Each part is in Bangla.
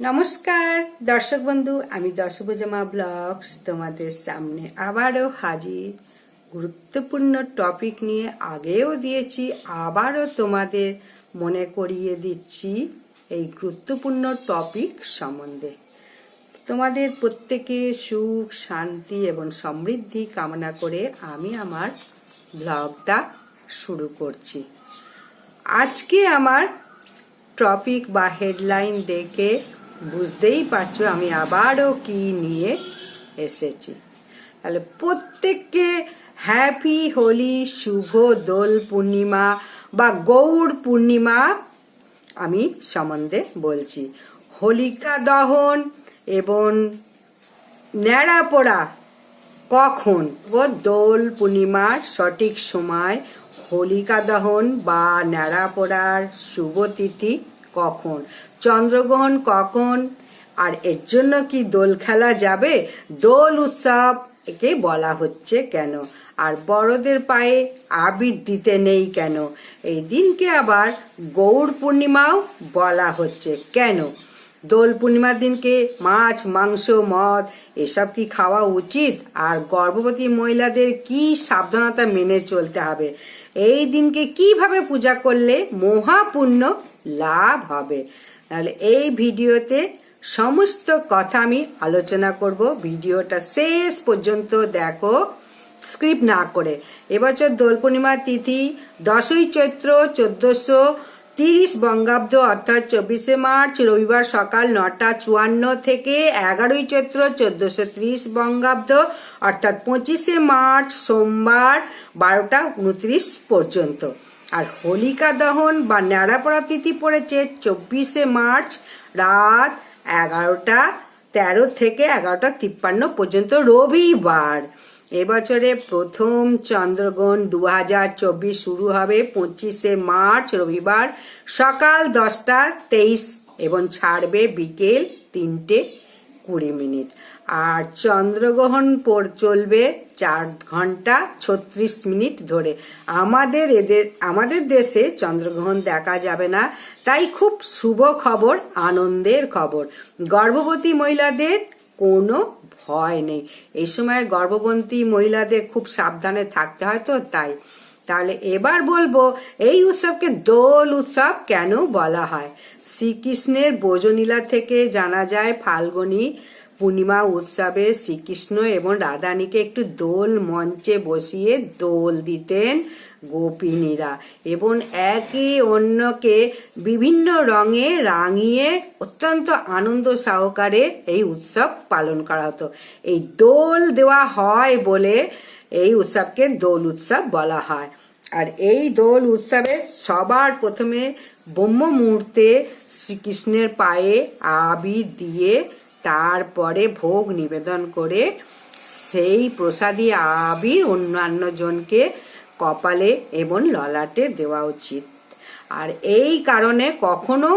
নমস্কার, দর্শক বন্ধু, আমি দশভুজমা ব্লগস তোমাদের সামনে আবারও হাজির। গুরুত্বপূর্ণ টপিক নিয়ে আগেও দিয়েছি, আবারও তোমাদের মনে করিয়ে দিচ্ছি এই গুরুত্বপূর্ণ টপিক সম্বন্ধে। তোমাদের প্রত্যেকে সুখ, শান্তি এবং সমৃদ্ধি কামনা করে আমি আমার ব্লগটা শুরু করছি। আজকে আমার টপিক বা হেডলাইন দেখে বুঝতেই পারছ, আমি আবারও কি নিয়ে এসেছি। তাহলে প্রত্যেককে হ্যাপি হোলি শুভ দোল পূর্ণিমা বা গৌড় পূর্ণিমা আমি সম্বন্ধে বলছি। হোলিকা দহন এবং ন্যাড়া পোড়া কখন ও দোল পূর্ণিমার সঠিক সময় হোলিকা দহন বা ন্যাড়া পোড়ার শুভ তিথি কখন? চন্দ্রগ্রহণ কখন? আর এর জন্য কি দোল খেলা যাবে? দোল উৎসব, একে বলা হচ্ছে কেন? আর বড়দের পায়ে আবির দিতে নেই কেন? এই দিনকে আবার গৌর পূর্ণিমাও বলা হচ্ছে কেন? দোল পূর্ণিমার দিনকে মাছ, মাংস, মদ, এসব কি খাওয়া উচিত? আর গর্ভবতী মহিলাদের কি সাবধানতা মেনে চলতে হবে? এই দিনকে কীভাবে পূজা করলে মহাপুণ্য লাভ হবে? তাহলে এই ভিডিওতে সমস্ত কথা আমি আলোচনা করব। ভিডিওটা শেষ পর্যন্ত দেখো স্ক্রিপ্ট না করে। এবছর দোল পূর্ণিমার তিথি দশই চৈত্র চোদ্দশো তিরিশ বঙ্গাব্দ অর্থাৎ চব্বিশে মার্চ রবিবার সকাল নটা চুয়ান্ন থেকে এগারোই চৈত্র চোদ্দশো ত্রিশ বঙ্গাব্দ অর্থাৎ পঁচিশে মার্চ সোমবার বারোটা উনত্রিশ পর্যন্ত। আর হোলিকা দহন বা ন্যাড়াপড়া তিথি পড়েছে চব্বিশে মার্চ রাত এগারোটা তেরো থেকে এগারোটা তিপ্পান্ন পর্যন্ত রবিবার। এবছরে প্রথম চন্দ্রগ্রহণ দু হাজার চব্বিশ শুরু হবে পঁচিশে মার্চ, রবিবার সকাল দশটা তেইশ এবং ছাড়বে বিকেল তিনটে কুড়ি মিনিট। আর চন্দ্রগ্রহণ পর চলবে চার ঘণ্টা ছত্রিশ মিনিট ধরে। আমাদের এদের আমাদের দেশে চন্দ্রগ্রহণ দেখা যাবে না। তাই খুব শুভ খবর, আনন্দের খবর। গর্ভবতী মহিলাদের কোনো ভয় নেই। এই সময় গর্ভবন্তী মহিলাদের খুব সাবধানে থাকতে হয় তো, তাই। তাহলে এবার বলব, এই উৎসবকে দোল উৎসব কেন বলা হয়? শ্রীকৃষ্ণের বোজনীলা থেকে জানা যায়, ফাল্গুনী পূর্ণিমা উৎসবে শ্রীকৃষ্ণ এবং রাধানীকে একটু দোল মঞ্চে বসিয়ে দোল দিতেন গোপিনীরা এবং একে অন্যকে বিভিন্ন রঙে রাঙিয়ে অত্যন্ত আনন্দ সহকারে এই উৎসব পালন করা হতো। এই দোল দেওয়া হয় বলে এই উৎসবকে দোল উৎসব বলা হয়। আর এই দোল উৎসবে সবার প্রথমে ব্রহ্ম মুহূর্তে শ্রীকৃষ্ণের পায়ে আবির দিয়ে তারপরে ভোগ নিবেদন করে সেই প্রসাদী আবির অন্যান্য জনকে কপালে এবং ললাটে দেওয়া উচিত। আর এই কারণে কখনো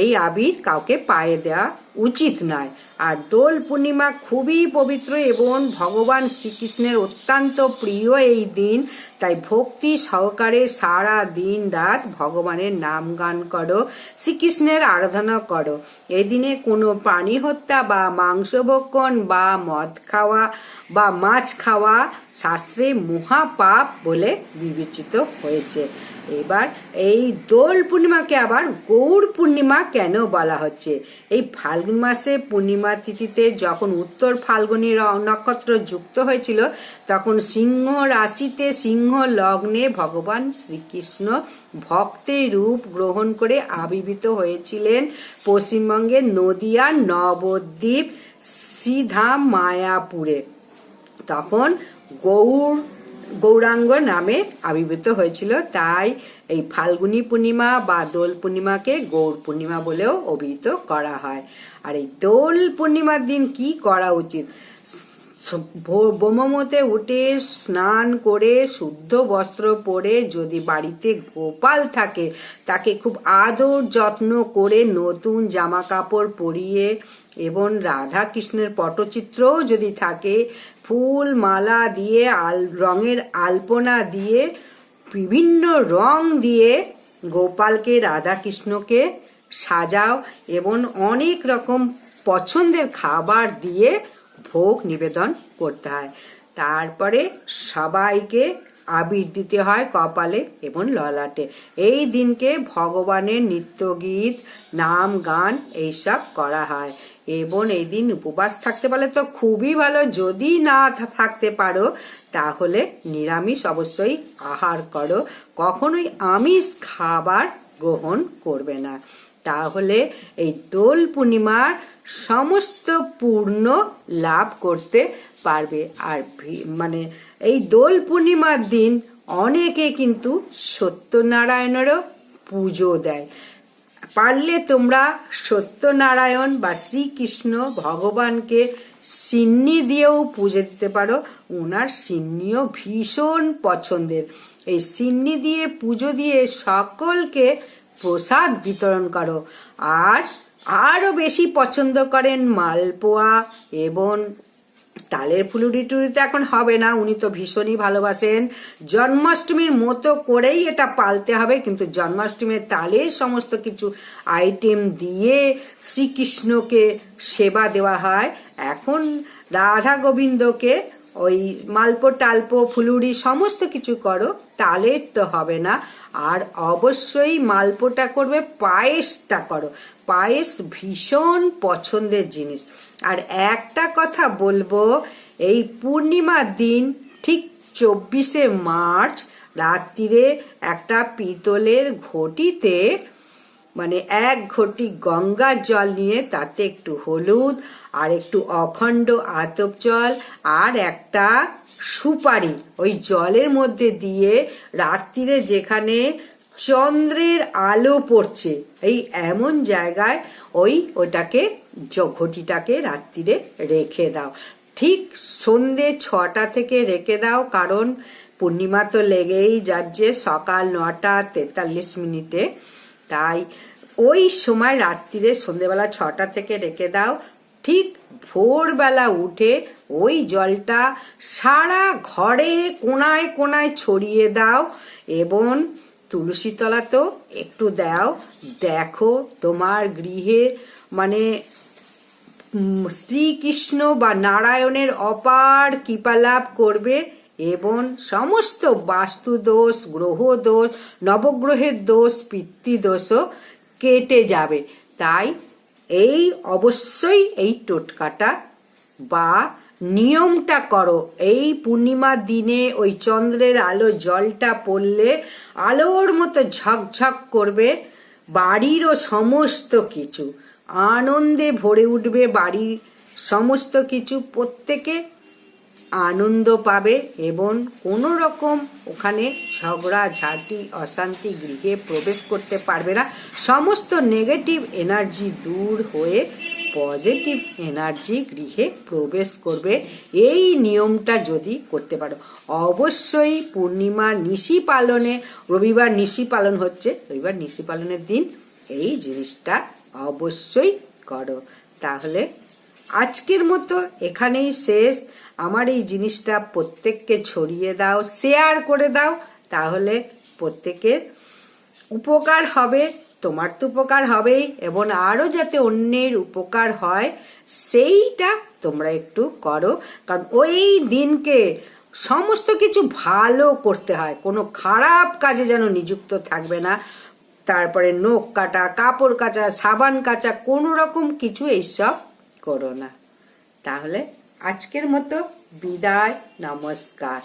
এই আবির কাউকে পায়ে দেওয়া উচিত নয়। আর দোল পূর্ণিমা খুবই পবিত্র এবং ভগবান শ্রীকৃষ্ণের অত্যন্ত প্রিয় এই দিন। তাই ভক্তি সহকারে সারা দিন রাত ভগবানের নাম গান করো, শ্রীকৃষ্ণের আরাধনা করো। এই দিনে কোনো প্রাণী হত্যা বা মাংস ভক্ষণ বা মদ খাওয়া বা মাছ খাওয়া শাস্ত্রে মহাপাপ বলে বিবেচিত হয়েছে। এবার এই দোল পূর্ণিমাকে আবার গৌড় পূর্ণিমা কেন বলা হচ্ছে? এই ফাল্গুন মাসে পূর্ণিমা তিথিতে যখন উত্তর ফাল্গুনী নক্ষত্র যুক্ত হয়েছিল, তখন সিংহ রাশিতে সিংহ লগ্নে ভগবান শ্রীকৃষ্ণ ভক্তের রূপ গ্রহণ করে আবির্ভূত হয়েছিলেন পশ্চিমবঙ্গের নদিয়া, নবদ্বীপ শ্রীধাম মায়াপুরে। তখন গৌড় গৌরাঙ্গ নামে আবির্ভূত হয়েছিল। তাই এই ফাল্গুনী পূর্ণিমা বা দোল পূর্ণিমাকে গৌর পূর্ণিমা বলেও অভিহিত করা হয়। আর এই দোল পূর্ণিমার দিন কি করা উচিত? বোমমতে উঠে স্নান করে শুদ্ধ বস্ত্র পরে যদি বাড়িতে গোপাল থাকে, তাকে খুব আদর যত্ন করে নতুন জামা কাপড় পরিয়ে এবং রাধা কৃষ্ণের পটচিত্রও যদি থাকে, ফুল, মালা দিয়ে, আল, রঙের আলপনা দিয়ে, বিভিন্ন রং দিয়ে গোপালকে রাধা কৃষ্ণকে সাজাও এবং অনেক রকম পছন্দের খাবার দিয়ে ভোগ নিবেদন করতে হয়। তারপরে সবাইকে আবির দিতে হয় কপালে এবং ললাটে। এই দিনকে ভগবানের নিত্যগীত, নাম, গান এইসব করা হয়। এবং এই দিন উপবাস থাকতে পারলে তো খুবই ভালো। যদি না থাকতে পারো, তাহলে নিরামিষ অবশ্যই আহার করো। কখনোই আমিষ খাবার গ্রহণ করবে না। তাহলে এই দোল পূর্ণিমার সমস্ত পূর্ণ লাভ করতে পারবে। আর মানে এই দোল পূর্ণিমার দিন অনেকে কিন্তু সত্যনারায়ণেরও পুজো দেয়। পারলে তোমরা সত্যনারায়ণ বা শ্রীকৃষ্ণ ভগবানকে সিন্নি দিয়েও পুজো দিতে পারো। ওনার সিন্নিও ভীষণ পছন্দের। এই সিন্নি দিয়ে পুজো দিয়ে সকলকে প্রসাদ বিতরণ করো। আর আরও বেশি পছন্দ করেন মালপোয়া এবং তালের ফুলুরি টুরি তো এখন হবে না, উনি তো ভীষণই ভালোবাসেন। জন্মাষ্টমীর মতো করেই এটা পালতে হবে, কিন্তু জন্মাষ্টমীর তালে সমস্ত কিছু আইটেম দিয়ে শ্রীকৃষ্ণকে সেবা দেওয়া হয়। এখন রাধা গোবিন্দকে ওই মালপো, টালপো, ফুলুরি সমস্ত কিছু করো তালের তো হবে না। আর অবশ্যই মালপোটা করবে, পায়েসটা করো। পায়েস ভীষণ পছন্দের জিনিস। আর একটা কথা বলব, এই পূর্ণিমার দিন, ঠিক চব্বিশে মার্চ, রাত্রিরে একটা পিতলের ঘটিতে মানে এক ঘটি গঙ্গার জল নিয়ে তাতে একটু হলুদ আর একটু অখণ্ড আতপ জল আর একটা সুপারি ওই জলের মধ্যে দিয়ে রাত্রিরে যেখানে চন্দ্রের আলো পড়ছে, এই এমন জায়গায় ওই ওটাকে ঘটিটাকে রাত্রিরে রেখে দাও। ঠিক সন্ধে ছটা থেকে রেখে দাও, কারণ পূর্ণিমা তো লেগেই যাচ্ছে। সকাল নটা তেতাল্লিশ মিনিটে তাই ওই সময় রাত্রিরে সন্ধেবেলা ছটা থেকে রেখে দাও। ঠিক ভোরবেলা উঠে ওই জলটা সারা ঘরে কোনায় কোনায় ছড়িয়ে দাও এবং তুলসী তলাতেও একটু দাও। দেখো তোমার গৃহে মানে শ্রীকৃষ্ণ বা নারায়ণের অপার কৃপা লাভ করবে। এবং সমস্ত বাস্তু দোষ গ্রহ দোষ নবগ্রহের দোষ, পিতৃদোষও কেটে যাবে। তাই এই অবশ্যই এই টোটকাটা বা নিয়মটা করো। এই পূর্ণিমার দিনে ওই চন্দ্রের আলো, জলটা পড়লে আলোর মতো ঝকঝক করবে বাড়িরও সমস্ত কিছু। আনন্দে ভরে উঠবে বাড়ির সমস্ত কিছু। প্রত্যেকে আনন্দ পাবে এবং কোনো রকম ওখানে ঝগড়া, ঝাঁটি, অশান্তি গৃহে প্রবেশ করতে পারবে না। সমস্ত নেগেটিভ এনার্জি দূর হয়ে পজিটিভ এনার্জি গৃহে প্রবেশ করবে। এই নিয়মটা যদি করতে পারো, অবশ্যই পূর্ণিমা নিশি পালনে, রবিবার নিশি পালন হচ্ছে। রবিবার নিশি পালনের দিন এই জিনিসটা অবশ্যই করো। তাহলে আজকের মতো এখানেই শেষ। আমার এই জিনিসটা প্রত্যেককে ছড়িয়ে দাও শেয়ার করে দাও, তাহলে প্রত্যেকের উপকার হবে, তোমার তো উপকার হবেই, এবং আরও যাতে অন্যের উপকার হয়, সেইটা তোমরা একটু করো। কারণ ওই দিনকে সমস্ত কিছু ভালো করতে হয়, কোনো খারাপ কাজে যেন নিযুক্ত থাকবে না। তারপরে নখ কাটা, কাপড় কাচা, সাবান কাচা, কোনো রকম কিছু এইসব করো না। তাহলে আজকের মতো বিদায় নমস্কার।